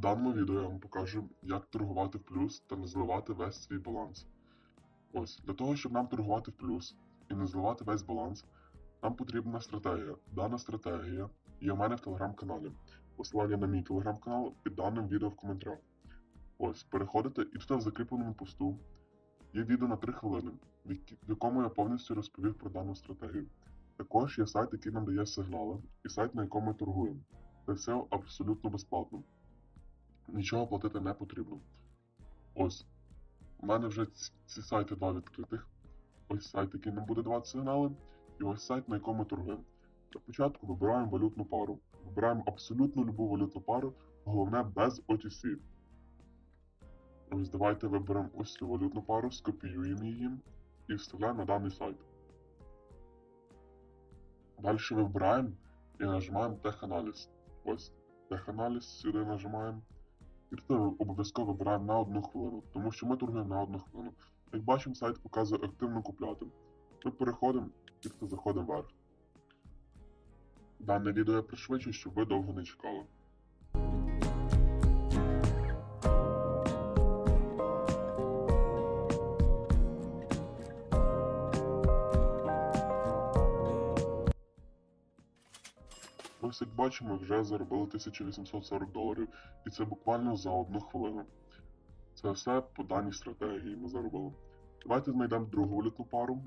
даному відео я вам покажу, як торгувати в плюс та не зливати весь свій баланс. Ось, для того, щоб нам торгувати в плюс і не зливати весь баланс, нам потрібна стратегія. Дана стратегія є у мене в телеграм-каналі. Посилання на мій телеграм-канал під даним відео в коментарях. Ось, переходите і тут в закріпленому посту є відео на 3 хвилини, в в якому я повністю розповів про дану стратегію. Також є сайт, який нам дає сигнали, і сайт, на якому ми торгуємо. Це все абсолютно безплатно. Нічого платити не потрібно. Ось. У мене вже ці, сайти два відкритих. Ось сайт, який нам буде давати сигнали, і ось сайт, на якому ми торгуємо. Для початку вибираємо валютну пару. Вибираємо абсолютно любу валютну пару, головне без OTC. Ось давайте виберемо ось цю валютну пару, скопіюємо її і вставляємо на даний сайт. Далі вибираємо і нажимаємо теханаліз. Ось теханаліз сюди нажимаємо. І обов'язково вибираємо на одну хвилину, тому що ми торгуємо на одну хвилину. Як бачимо, сайт показує активно купляти. Ми переходимо і заходимо вверх. Дане відео я пришвидшу, щоб ви довго не чекали. Ось як бачимо, вже заробили 1840 доларів, і це буквально за одну хвилину. Це все по даній стратегії ми заробили. Давайте знайдемо другу валютну пару.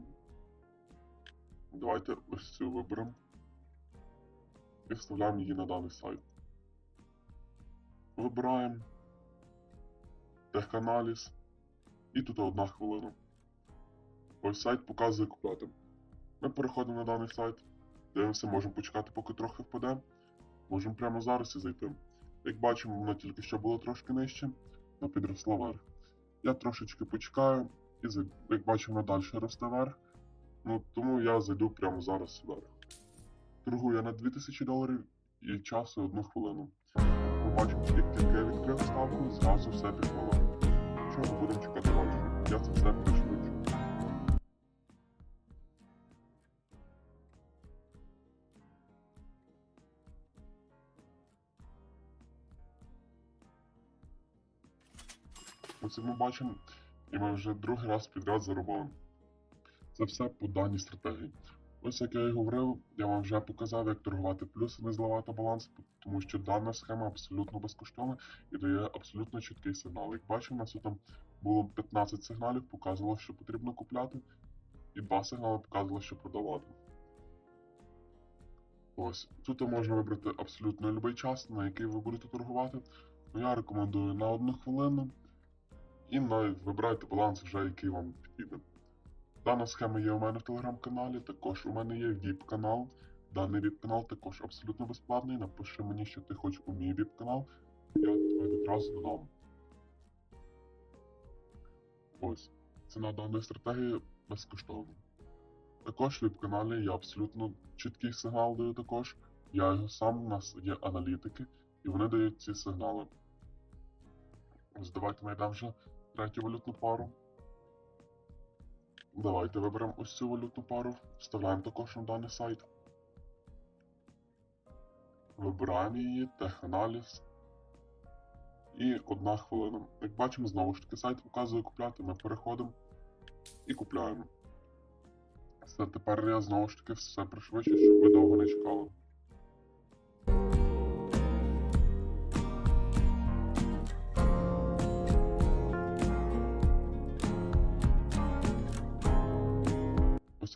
Давайте ось цю виберемо. І вставляємо її на даний сайт. Вибираємо теханаліз. І тут одна хвилина. Ось сайт показує купляти. Ми переходимо на даний сайт. Дивимося, можемо почекати, поки трохи впаде. Можемо прямо зараз і зайти. Як бачимо, воно тільки що було трошки нижче, но підросло вверх. Я трошечки почекаю, і як бачимо, далі росте вверх. Ну, тому я зайду прямо зараз вверх. Торгую я на 2000 доларів і часу одну хвилину. Ми бачимо, як тільки я відкрив ставку, зразу все пішло. Що ми будемо чекати далі? Я це все пришвидшу. Як ми бачимо, і ми вже другий раз підряд заробили. Це все по даній стратегії. Ось як я і говорив, я вам вже показав, як торгувати плюс не зливати баланс, тому що дана схема абсолютно безкоштовна і дає абсолютно чіткий сигнал. Як бачимо, у нас там було 15 сигналів, показувало, що потрібно купляти, і два сигнали показувало, що продавати. Ось тут можна вибрати абсолютно будь-який час, на який ви будете торгувати. Ну, я рекомендую на одну хвилину і вибирайте баланс вже, який вам підійде. Дана схема є у мене в телеграм-каналі, також у мене є VIP-канал. Даний VIP-канал також абсолютно безплатний. Напиши мені, що ти хочеш у мій VIP-канал, я тебе відразу додам. Ось. Ціна даної стратегії безкоштовна. Також в VIP-каналі я абсолютно чіткий сигнал даю також. Я його сам, у нас є аналітики, і вони дають ці сигнали. Ось давайте знайдемо вже третю валютну пару. Давайте виберемо ось цю валютну пару, вставляємо також на даний сайт. Вибираємо її, теханаліз. І одна хвилина. Як бачимо, знову ж таки сайт показує купляти, ми переходимо і купляємо. Все, тепер я знову ж таки все пришвидшу, щоб ви довго не чекали.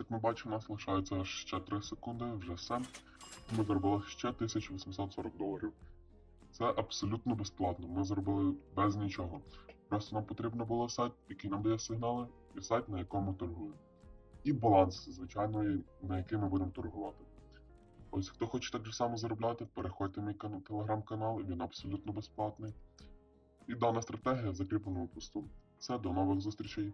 Як ми бачимо, у нас лишається ще 3 секунди, вже все. Ми заробили ще 1840 доларів. Це абсолютно безплатно. Ми зробили без нічого. Просто нам потрібно було сайт, який нам дає сигнали, і сайт, на якому торгуємо. І баланс, звичайно, на який ми будемо торгувати. Ось хто хоче так же само заробляти, переходьте в мій кан- телеграм-канал, він абсолютно безплатний. І дана стратегія в закріпленому посту. Все, до нових зустрічей.